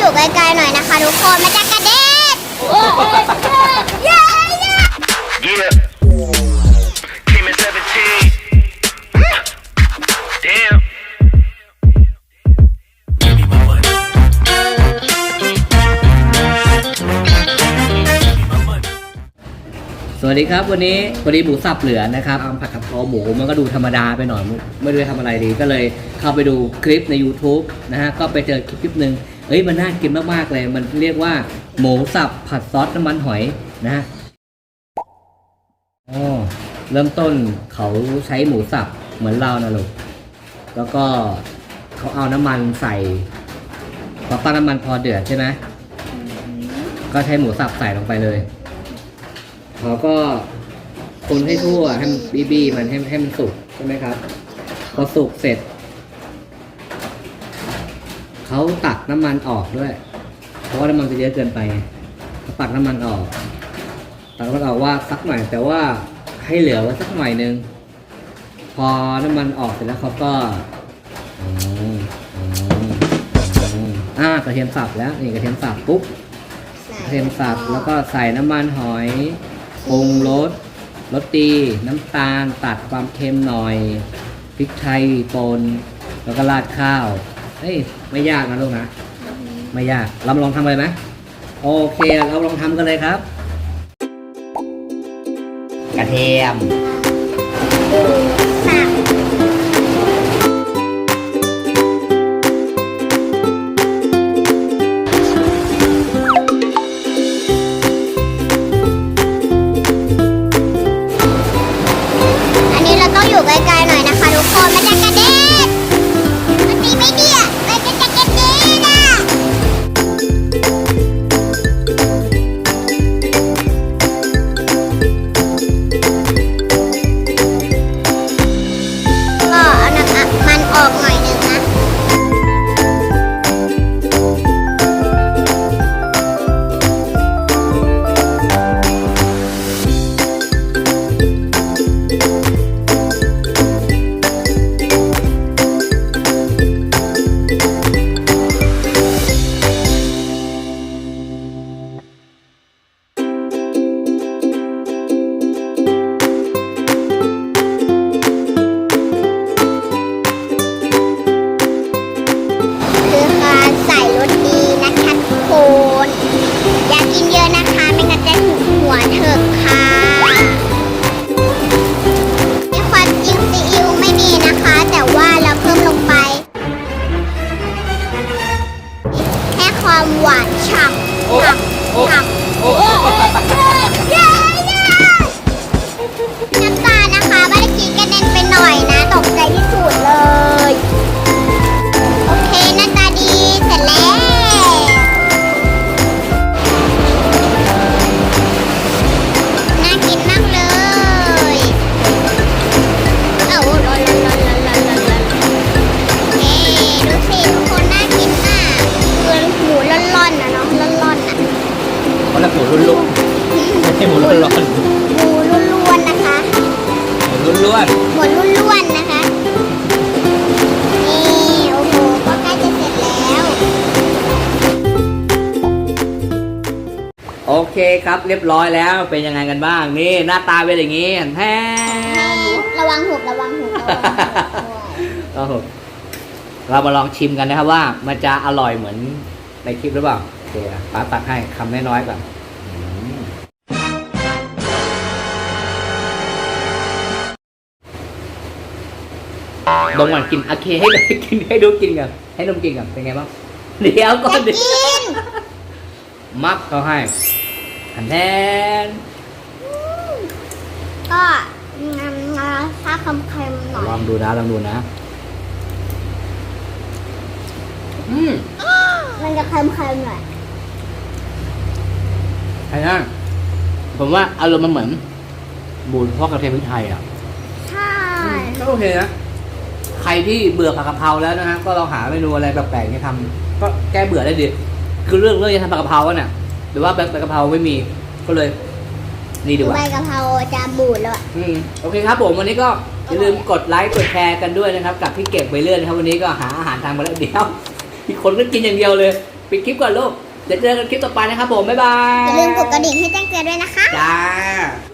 อยู่ไกลๆหน่อยนะคะทุกคนมันจะกระเด็นเย้เย้ Yeah. Came in 17. Damn. Give me my money. Give me my money. สวัสดีครับวันนี้วันนี้หมูสับเหลือนะครับทำผัดกะเพราหมูมันก็ดูธรรมดาไปหน่อยไม่รู้จะทำอะไรดีก็เลยเข้าไปดูคลิปใน YouTube นะฮะก็ไปเจอคลิปคลิปหนึ่ง เอ้ยมันน่ากินมากๆเลย มันเรียกว่า หมูสับผัดซอสน้ำมันหอยนะอ๋อเริ่มต้นเขาใช้หมูสับเหมือนเรานะลูกแล้วก็เขาเอาน้ำมันใส่พอตั้งน้ำมันพอเดือดใช่ไหมก็ใช้หมูสับใส่ลงไปเลยเขาก็คนให้ทั่วให้บีบีมันให้ให้มันสุกใช่ไหมครับ พอสุกเสร็จ เขาตักน้ำมันออกด้วย เพราะว่าน้ำมันจะเยอะเกินไปไงเขาตักน้ำมันออกตักน้ำมันออกว่าสักหน่อยแต่ว่าให้เหลือไว้สักหน่อยนึงพอน้ำมันออกเสร็จแล้วเขาก็อืมอืมอืมอ่ากระเทียมสับแล้วนี่กระเทียมสับปุ๊บกระเทียมสับแล้วก็ใส่น้ำมันหอยปรุงรสรสดีน้ำตาลตัดความเค็มหน่อยพริกไทยป่นแล้วก็ราดข้าว เฮ้ยไม่ยากนะลูกนะ ไม่ยาก เรามาลองทำเลยไหมโอเค เราลองทำกันเลยครับ กระเทียม สับ คะทุกคนอย่ากินเยอะนะคะ ไม่งั้นจะถึงหัวเถิก เพราะเราหมูรุ่นๆไม่ใช่หมูร้อนหมูล้วนๆนะคะ ๆหมูล้วนหมูล้วนๆนะคะ นี่โอ้โห ก็ใกล้จะเสร็จแล้ว ๆโอเคครับเรียบร้อยแล้วเป็นยังไงกันบ้างนี่หน้าตาเป็นอย่างนี้แท้ระวังหุบระวังหุบระวังหุบด้วยก็เรามาลองชิมกันนะครับว่ามันจะอร่อยเหมือนในคลิปหรือเปล่าโอ เคนะป้าตักให้คำน้อยๆก่อนอืมดมก่อนกินโอเคให้ดูกินให้ดูกินกันให้นมกินกันเป็นไงบ้างเดี๋ยวก่อนดิกินมักเขาให้อันแทนก็งามนะถ้าเค็มๆหน่อลอยงดูนะลองดูนะ อืมมันจะเค็มๆหน่อย ใช่นะผมว่าอารมณ์มันเหมือน บูนพอกกระเทียมพริกไทยอะใช่ก็โอเคนะใครที่เบื่อผัดกะเพราแล้วนะฮะก็ลองหาเมนูอะไรแปลกๆให้ทำก็แก้เบื่อได้ดีคือเรื่องเรื่องจะทำผัดกะเพราอะเนี่ยหรือว่าผัดกะเพราไม่มีก็เลยนี่ดีกว่าใบกะเพราจะบูดแล้วอะอืมโอเคครับผมวันนี้ก็อย่าลืมกดไลค์กดแชร์กันด้วยนะครับ กับพี่เก็บไปเรื่อยนะครับวันนี้ก็หาอาหารทำมาแล้วเดี๋ยวอีกคนก็กินอย่างเดียวเลยปิดคลิปก่อนลูก เดี๋ยวเจอกันคลิปต่อไปนะครับผมบ๊ายบาอยย่าลืมกดกระดิ่งให้แจ้งเตือนด้วยนะคะ จ้า